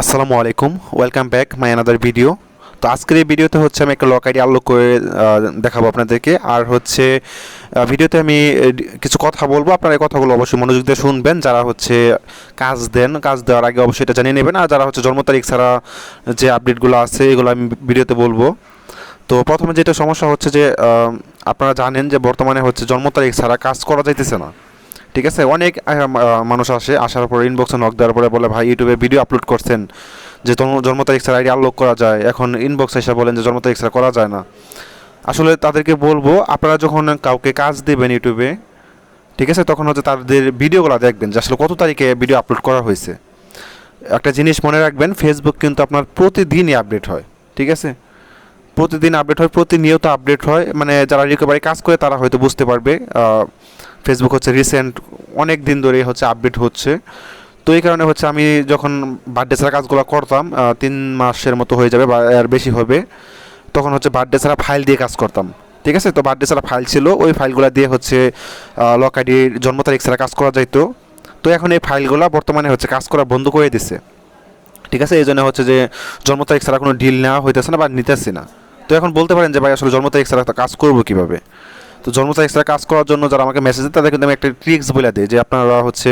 আসসালামু আলাইকুম welcome back my another video তো আজকের এই ভিডিওতে হচ্ছে আমি একটা লক আইডি আনলক করে দেখাবো আপনাদেরকে। আর হচ্ছে ভিডিওতে আমি কিছু কথা বলব। আপনারা এই কথাগুলো অবশ্যই মনোযোগ দিয়ে শুনবেন। যারা হচ্ছে কাজ দেন, কাজ দেওয়ার আগে অবশ্যই এটা জানিয়ে নেবেন। আর যারা হচ্ছে জন্ম তারিখ ছাড়া যে আপডেটগুলো আছে, এগুলো আমি ভিডিওতে বলব। তো প্রথমে যেটা সমস্যা হচ্ছে যে আপনারা জানেন যে বর্তমানে হচ্ছে জন্ম তারিখ ছাড়া কাজ করা যাইতেছে না। ঠিক আছে? অনেক মানুষ আসে, আসার পরে ইনবক্সে নক দেওয়ার পরে বলে, ভাই ইউটিউবে ভিডিও আপলোড করছেন, যে জন্ম তারিখ ছাড়া আইডি আনলক করা যায়। এখন ইনবক্সে এসে বলেন যে, জন্ম তারিখ ছাড়া করা যায় না। আসলে তাদেরকে বলব, আপনারা যখন কাউকে কাজ দেবেন ইউটিউবে ঠিক আছে, তখন হচ্ছে তাদের ভিডিওগুলো দেখবেন, যে আসলে কত তারিখে ভিডিও আপলোড করা হয়েছে। একটা জিনিস মনে রাখবেন ফেসবুক কিন্তু আপনার প্রতিদিনই আপডেট হয়, ঠিক আছে? প্রতিদিন আপডেট হয়, প্রতিনিয়ত আপডেট হয় মানে যারা রিকভারি কাজ করে, তারা হয়তো বুঝতে পারবে ফেসবুক হচ্ছে রিসেন্ট অনেক দিন ধরেই হচ্ছে আপডেট হচ্ছে। তো এই কারণে হচ্ছে আমি যখন বার্থডে ছাড়া কাজগুলো করতাম তিন মাসের মতো হয়ে যাবে বা এর বেশি হবে, তখন হচ্ছে বার্থডে ছাড়া ফাইল দিয়ে কাজ করতাম। ঠিক আছে? তো বার্থডে ছাড়া ফাইল ছিল, ওই ফাইলগুলো দিয়ে হচ্ছে লক আইডির জন্ম তারিখ ছাড়া কাজ করা যাইতো। তো এখন এই ফাইলগুলো বর্তমানে হচ্ছে কাজ করা বন্ধ করে দিছে। ঠিক আছে? এই জন্য হচ্ছে যে জন্ম তারিখ ছাড়া কোনো ডিল নেওয়া হইতেছে না বা নিতেছি না। তো এখন বলতে পারেন যে ভাই, আসলে জন্ম তারিখ ছাড়া কাজ করব কীভাবে? তো জন্ম ছাড়া কাজ করার জন্য যারা আমাকে মেসেজ দেয় তাদের কিন্তু আমি একটা ট্রিক্স বলে দিই যে আপনারা হচ্ছে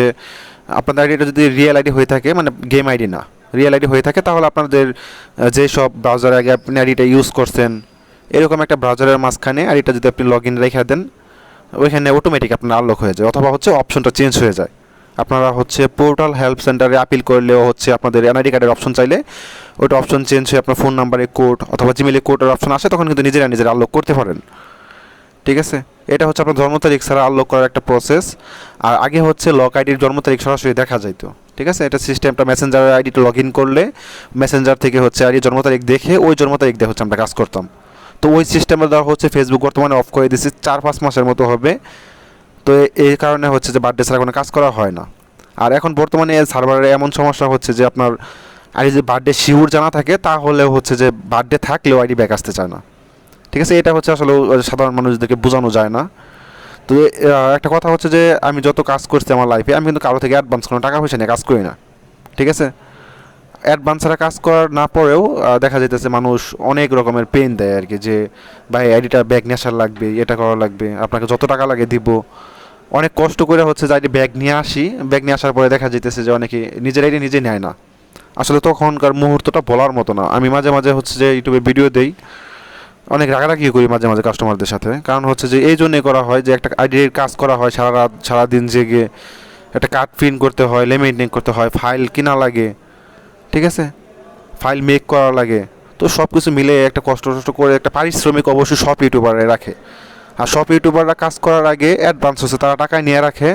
আপনাদের আইডিটা যদি রিয়েল আইডি হয়ে থাকে মানে গেম আইডি না রিয়েল আইডি হয়ে থাকে তাহলে আপনাদের আহ, যে সব ব্রাউজারে আগে আপনি আইডিটা ইউজ করছেন এরকম একটা ব্রাউজারের মাঝখানে আইডিটা যদি আপনি লগ ইন রেখে দেন ওইখানে অটোমেটিক আপনার আনলক হয়ে যায় অথবা হচ্ছে অপশনটা চেঞ্জ হয়ে যায়। আপনারা হচ্ছে পোর্টাল হেল্প সেন্টারে আপিল করলেও হচ্ছে আপনাদের এনআইডি কার্ডের অপশন চাইলে ওইটা অপশন চেঞ্জ হয়ে আপনার ফোন নাম্বারে কোড অথবা জিমেলে কোডের অপশন আসে তখন কিন্তু নিজেরা নিজেরা আনলক করতে পারেন। ঠিক আছে? এটা হচ্ছে আপনার জন্ম তারিখ ছাড়া আনলক করার একটা প্রসেস আর আগে হচ্ছে লক আইডির জন্ম তারিখ সরাসরি দেখা যাইতো। ঠিক আছে? এটা সিস্টেমটা মেসেঞ্জার আইডিটা লগ ইন করলে মেসেঞ্জার থেকে হচ্ছে আইডি জন্ম তারিখ দেখে ওই জন্ম তারিখ দিয়ে হচ্ছে আমরা কাজ করতাম। তো ওই সিস্টেমের দ্বারা হচ্ছে ফেসবুক বর্তমানে অফ করে দিয়েছে, চার পাঁচ মাসের মতো হবে। তো এই কারণে হচ্ছে যে বার্থডে ছাড়া কোনো কাজ করা হয় না। আর এখন বর্তমানে সার্ভারে এমন সমস্যা হচ্ছে যে আপনার আইডি যদি বার্থডে শিওর জানা থাকে, তাহলে হচ্ছে যে বার্থডে থাকলেও আইডি ব্যাক আসতে চায় না। ঠিক আছে? এটা হচ্ছে আসলে সাধারণ মানুষদেরকে বোঝানো যায় না। তো একটা কথা হচ্ছে যে, আমি যত কাজ করছি আমার লাইফে আমি কিন্তু কারও থেকে অ্যাডভান্স কোনো টাকা পয়সা নিয়ে কাজ করি না। ঠিক আছে? অ্যাডভান্স ছাড়া কাজ করার না পরেও দেখা যাইতেছে মানুষ অনেক রকমের পেন দেয় আর কি যে, ভাই আইডিটা ব্যাগ নিয়ে আসার লাগবে, এটা করা লাগবে, আপনাকে যত টাকা লাগে দিব। অনেক কষ্ট করে হচ্ছে যে আইডি ব্যাগ নিয়ে আসি। ব্যাগ নিয়ে আসার পরে দেখা যাইতেছে যে, অনেকে নিজের আইডি নিজে নেয় না। আসলে তখনকার মুহূর্তটা বলার মতো না। আমি মাঝে মাঝে হচ্ছে যে ইউটিউবে ভিডিও দেই। অনেক রাগারাগি করি মাঝে মাঝে কাস্টমারদের সাথে। কারণ হচ্ছে যে এই জন্যই করা হয় যে একটা আইডির কাজ করা হয় সারা রাত, সারাদিন জেগে। একটা কার্ড প্রিন্ট করতে হয় লেমিনেটিং করতে হয় ফাইল কিনা লাগে, ঠিক আছে? ফাইল মেক করা লাগে। তো সব কিছু মিলে একটা কষ্ট টষ্ট করে একটা পারিশ্রমিক অবশ্যই সব ইউটিউবারে রাখে। আর সব ইউটিউবাররা কাজ করার আগে অ্যাডভান্স হচ্ছে, তারা টাকায় নিয়ে রাখে।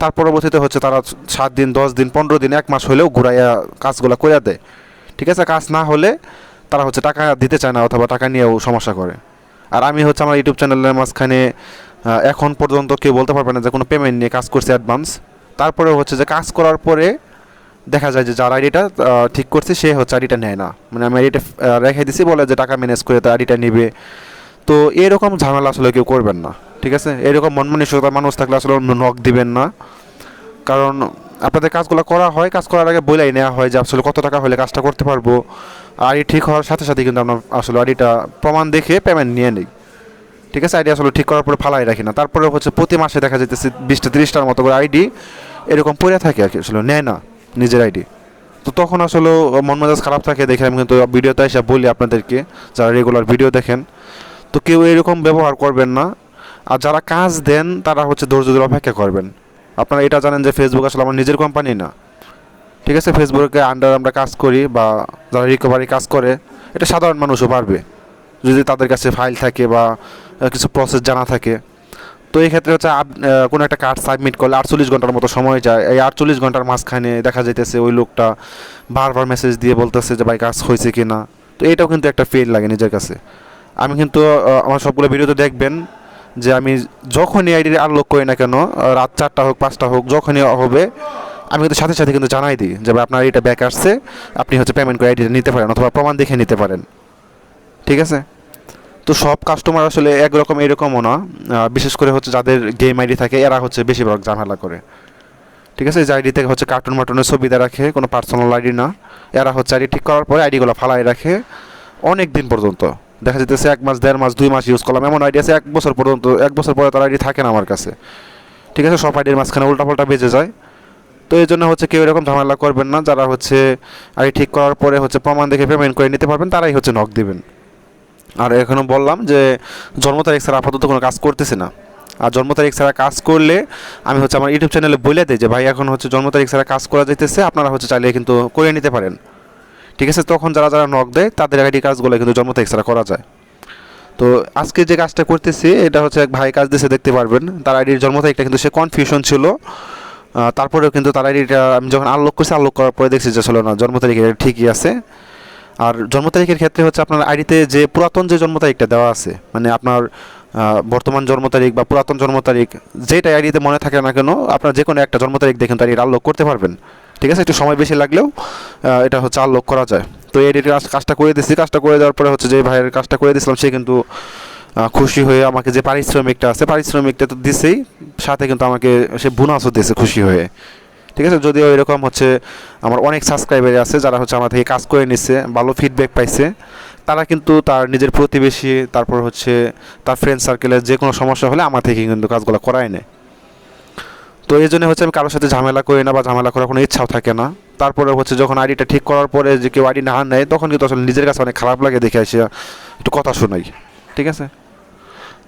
তার পরবর্তীতে হচ্ছে তারা সাত দিন, দশ দিন, পনেরো দিন, এক মাস হলেও ঘুরাইয়া কাজগুলো করে দেয়। ঠিক আছে? কাজ না হলে তারা হচ্ছে টাকা দিতে চায় না অথবা টাকা নিয়েও সমস্যা করে। আর আমি হচ্ছে আমার ইউটিউব চ্যানেলের মাঝখানে এখন পর্যন্ত কেউ বলতে পারবে না যে কোনো পেমেন্ট নিয়ে কাজ করছে অ্যাডভান্স তারপরে হচ্ছে যে কাজ করার পরে দেখা যায় যে যার আইডিটা ঠিক করছে, সে হচ্ছে আইডিটা নেয় না। মানে আমি আইডিটা রেখে দিছি বলে যে টাকা ম্যানেজ করে তার আইডিটা নেবে। তো এরকম ঝামেলা আসলে কেউ করবেন না, ঠিক আছে? এরকম মন মানসিকতার মানুষ থাকলে আসলে নখ দিবেন না। কারণ আপনাদের কাজগুলো করা হয়, কাজ করার আগে বলেই নেওয়া হয় যে আসলে কত টাকা হলে কাজটা করতে পারব। আইডি ঠিক হওয়ার সাথে সাথে কিন্তু আমরা আসলে আইডিটা প্রমাণ দেখে পেমেন্ট নিয়ে নিই। ঠিক আছে? আইডি আসলে ঠিক করার পরে ফালাই রাখি না। তারপরে হচ্ছে প্রতি মাসে দেখা যেতেছে বিশটা, তিরিশটার মতো করে আইডি এরকম পড়ে থাকে আর কি, আসলে নেয় না নিজের আইডি তো তখন আসলে মন মেজাজ খারাপ থাকে, দেখে আমি কিন্তু ভিডিওতে এসে বলি আপনাদেরকে, যারা রেগুলার ভিডিও দেখেন। তো কেউ এরকম ব্যবহার করবেন না। আর যারা কাজ দেন, তারা হচ্ছে ধৈর্য ধরে অপেক্ষা করবেন। আপনারা এটা জানেন যে ফেসবুক আসলে আমার নিজের কোম্পানি না। ঠিক আছে? ফেসবুকে আন্ডার আমরা কাজ করি বা যারা রিকভারি কাজ করে, এটা সাধারণ মানুষও পারবে। যদি তাদের কাছে ফাইল থাকে বা কিছু প্রসেস জানা থাকে। তো এই ক্ষেত্রে হচ্ছে কোনো একটা কার্ড সাবমিট করলে আটচল্লিশ ঘণ্টার মতো সময় যায়। এই আটচল্লিশ ঘণ্টার মাঝখানে দেখা যাইতেছে ওই লোকটা বারবার মেসেজ দিয়ে বলতেছে যে, ভাই, কাজ হয়েছে কি না তো এটাও কিন্তু একটা ফেল লাগে নিজের কাছে। আমি কিন্তু আমার সবগুলো ভিডিওতে দেখবেন। যে আমি যখনই আইডি আনলক করি না কেন, রাত চারটা হোক, পাঁচটা হোক, যখনই হবে, আমি কিন্তু সাথে সাথে কিন্তু জানাই দিই যে আপনার আইডিটা ব্যাক আসছে, আপনি হচ্ছে পেমেন্ট করে আইডিটা নিতে পারেন অথবা প্রমাণ দেখে নিতে পারেন। ঠিক আছে? তো সব কাস্টমার আসলে একরকম এরকমও না। বিশেষ করে হচ্ছে যাদের গেম আইডি থাকে, এরা হচ্ছে বেশিরভাগ ঝামেলা করে। ঠিক আছে? যে আইডি থেকে হচ্ছে কার্টুন মার্টুনের দিয়ে রাখে, কোনো পার্সোনাল আইডি না। এরা হচ্ছে আইডি ঠিক করার পরে আইডিগুলো ফালাই রাখে অনেক দিন পর্যন্ত। দেখা যেতেছে এক মাস, দেড় মাস, দুই মাস ইউজ করলাম। এমন আইডি আছে এক বছর পর্যন্ত, এক বছর পরে তার আইডি থাকে না আমার কাছে। ঠিক আছে, সব আইডির মাঝখানে উল্টাপাল্টা বেজে যায়। তো এই জন্য হচ্ছে কেউ এরকম ঝামেলা করবেন না। যারা হচ্ছে আইডি ঠিক করার পরে হচ্ছে প্রমাণ দেখে পেমেন্ট করে নিতে পারবেন, তারাই হচ্ছে নক দিবেন। আর এখনও বললাম যে, জন্ম তারিখ ছাড়া আপাতত কোনো কাজ করতেছে না। আর জন্ম তারিখ ছাড়া কাজ করলে আমি হচ্ছে আমার ইউটিউব চ্যানেলে বলে দিই যে, ভাই, এখন হচ্ছে জন্ম তারিখ ছাড়া কাজ করা যাইতেছে। আপনারা হচ্ছে চাইলে কিন্তু করে নিতে পারেন। ঠিক আছে? তখন যারা যারা নক দেয়, তাদের আইডি কাজগুলো কিন্তু জন্ম তারিখ ছাড়া করা যায়। তো আজকে যে কাজটা করতেছি, এটা হচ্ছে এক ভাই কাজ দিয়েছে দেখতে পারবেন। তার আইডির জন্ম তারিখটা কিন্তু সে কনফিউশন ছিল। তারপরেও কিন্তু তার আইডিটা আমি যখন আনলক করছি আনলক করার পরে দেখছি যে ছিল না, জন্ম তারিখ ঠিকই আছে। আর জন্ম তারিখের ক্ষেত্রে হচ্ছে আপনার আইডিতে যে পুরাতন যে জন্ম তারিখটা দেওয়া আছে মানে আপনার বর্তমান জন্ম তারিখ বা পুরাতন জন্ম তারিখ যেটা আইডিতে মনে থাকে না কেন, আপনার যে কোনো একটা জন্ম তারিখ দেখেন তার আনলক করতে পারবেন। ঠিক আছে? একটু সময় বেশি লাগলেও এটা হচ্ছে আনলক করা যায়। তো এডিটের কাজটা করে দিচ্ছি কাজটা করে দেওয়ার পরে হচ্ছে যে ভাইয়ের কাজটা করে দিয়েছিলাম, সে কিন্তু খুশি হয়ে আমাকে যে পারিশ্রমিকটা আছে, পারিশ্রমিকটা তো দিছেই, সাথে কিন্তু আমাকে সে বোনাসও দিয়েছে খুশি হয়ে। ঠিক আছে? যদিও এরকম হচ্ছে আমার অনেক সাবস্ক্রাইবার আছে, যারা হচ্ছে আমার থেকে কাজ করে নিচ্ছে ভালো ফিডব্যাক পাইছে। তারা কিন্তু তার নিজের প্রতিবেশী, তারপর হচ্ছে তার ফ্রেন্ড সার্কেলের যে কোনো সমস্যা হলে আমার থেকে কিন্তু কাজগুলো করায় নেয়। তো এই জন্য হচ্ছে আমি কারোর সাথে ঝামেলা করি না বা ঝামেলা করার কোনো ইচ্ছাও থাকে না। তারপরে হচ্ছে যখন আইডিটা ঠিক করার পরে যে কেউ আইডি না নেয়, তখন কিন্তু আসলে নিজের কাছে অনেক খারাপ লাগে দেখে এসে একটু কথা শোনাই। ঠিক আছে?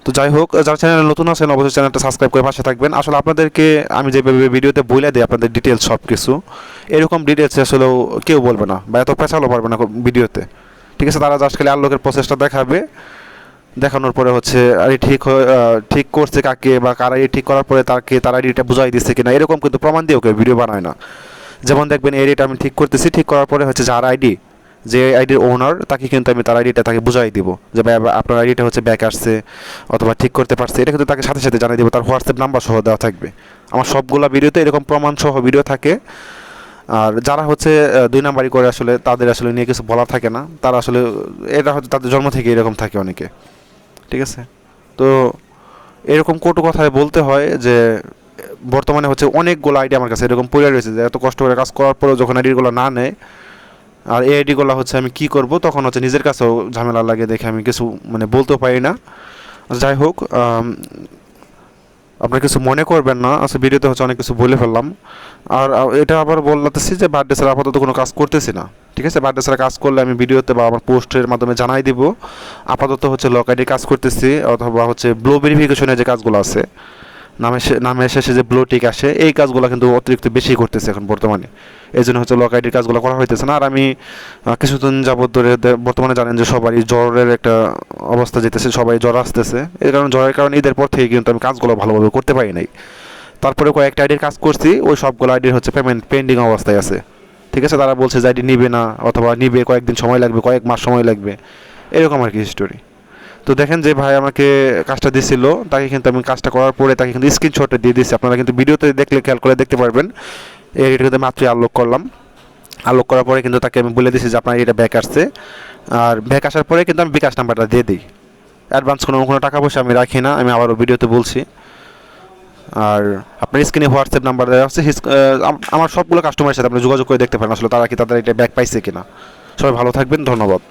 তো যাই হোক, যারা চ্যানেলে নতুন আছেন, অবশ্যই চ্যানেলটা সাবস্ক্রাইব করে পাশে থাকবেন। আসলে আপনাদেরকে আমি যে ভিডিওতে বলে দিই আপনাদের ডিটেলস সব কিছু এরকম ডিটেলস আসলেও কেউ বলবে না বা এত পেঁচালো পারবে না ভিডিওতে ঠিক আছে? তারা জাস্ট খালি আলোকের প্রসেসটা দেখাবে দেখানোর পরে হচ্ছে, আরে ঠিক ঠিক করছে কাকে বা কারা ঠিক করার পরে তাকে তার আইডিটা বুঝাই দিচ্ছে কিনা, এরকম কিন্তু প্রমাণ দিয়েও কেউ ভিডিও বানায় না। যেমন দেখবেন এই আইডিটা আমি ঠিক করতেছি, ঠিক করার পরে হচ্ছে যার আইডি, যে আইডির ওনার তাকে কিন্তু আমি তার আইডিটা তাকে বুঝাই দিব। যে ভাই আপনার আইডিটা হচ্ছে ব্যাক আসছে, অথবা ঠিক করতে পারছে, এটা কিন্তু তাকে সাথে সাথে জানিয়ে দিব, তার হোয়াটসঅ্যাপ নাম্বার সহ দেওয়া থাকবে। আমার সবগুলো ভিডিওতে এরকম প্রমাণ সহ ভিডিও থাকে। আর যারা হচ্ছে দুই নাম্বারই করে আসলে, তাদের আসলে নিয়ে কিছু বলা থাকে না। তারা আসলে, এটা হয়তো তাদের জন্ম থেকে এরকম থাকে অনেকে। ঠিক আছে? তো এরকম কটু কথায় বলতে হয় যে, বর্তমানে হচ্ছে অনেকগুলো আইডি আমার কাছে এরকম পড়ে রয়েছে যে, এত কষ্ট করে কাজ করার পরেও যখন আইডিগুলো না নেয়, আর এই আইডিগুলো হচ্ছে আমি কি করব, তখন হচ্ছে নিজের কাছেও ঝামেলা লাগে দেখে আমি কিছু মানে বলতেও পারি না। যাই হোক আপনারা কিছু মনে করবেন না আসলে ভিডিওতে হচ্ছে অনেক কিছু বলে ফেললাম। আর এটা আবার বলতেছি যে বার্থডে ছাড়া আপাতত কোনো কাজ করতেছি না। ঠিক আছে? বার্থডে ছাড়া কাজ করলে আমি ভিডিওতে বা আমার পোস্টের মাধ্যমে জানাই দিব। আপাতত হচ্ছে লক আইডি কাজ করতেছি, অথবা হচ্ছে ব্লো ভেরিফিকেশনের যে কাজগুলো আছে, নামে নামে শেষে যে ব্লো টিক আসে, এই কাজগুলো কিন্তু অতিরিক্ত বেশি করতেছে এখন বর্তমানে। এই জন্য হচ্ছে লক আইডির কাজগুলো করা হইতেছে না। আর আমি কিছুদিন যাবত ধরে বর্তমানে জানেন যে সবারই জ্বরের একটা অবস্থা যেতেছে, সবাই জ্বর আসতেছে। এই কারণে জ্বরের কারণে ঈদের পর থেকে কিন্তু আমি কাজগুলো ভালোভাবে করতে পারি নাই। তারপরে কয়েকটা আইডির কাজ করছি, ওই সবগুলো আইডির হচ্ছে পেমেন্ট পেন্ডিং অবস্থায় আছে। ঠিক আছে, তারা বলছে যে নিবে না, অথবা নিবে, কয়েকদিন সময় লাগবে, কয়েক মাস সময় লাগবে। এরকম আর কি হিস্টোরি তো দেখেন যে ভাই আমাকে কাজটা দিছিল, তাকে কিন্তু আমি কাজটা করার পরে তাকে কিন্তু স্ক্রিনশটে দিয়ে দিচ্ছি আপনারা কিন্তু ভিডিওতে দেখলে খেয়াল করে দেখতে পারবেন। এটা কিন্তু মাত্রই আনলক করলাম। আনলক করার পরে কিন্তু তাকে আমি বলে দিয়েছি যে আপনার এটা ব্যাক আসছে। আর ব্যাক আসার পরে কিন্তু আমি বিকাশ নাম্বারটা দিয়ে দিই। অ্যাডভান্স কোনো কোনো টাকা পয়সা আমি রাখি না, আমি আবারও ভিডিওতে বলছি। আর আপনার স্ক্রিনে হোয়াটসঅ্যাপ নাম্বার দেওয়া আছে আমার সবগুলো কাস্টমারের সাথে আপনি যোগাযোগ করে দেখতে পারেন আসলে তারা কি তাদের এটা ব্যাক পাইছে কিনা। সবাই ভালো থাকবেন, ধন্যবাদ।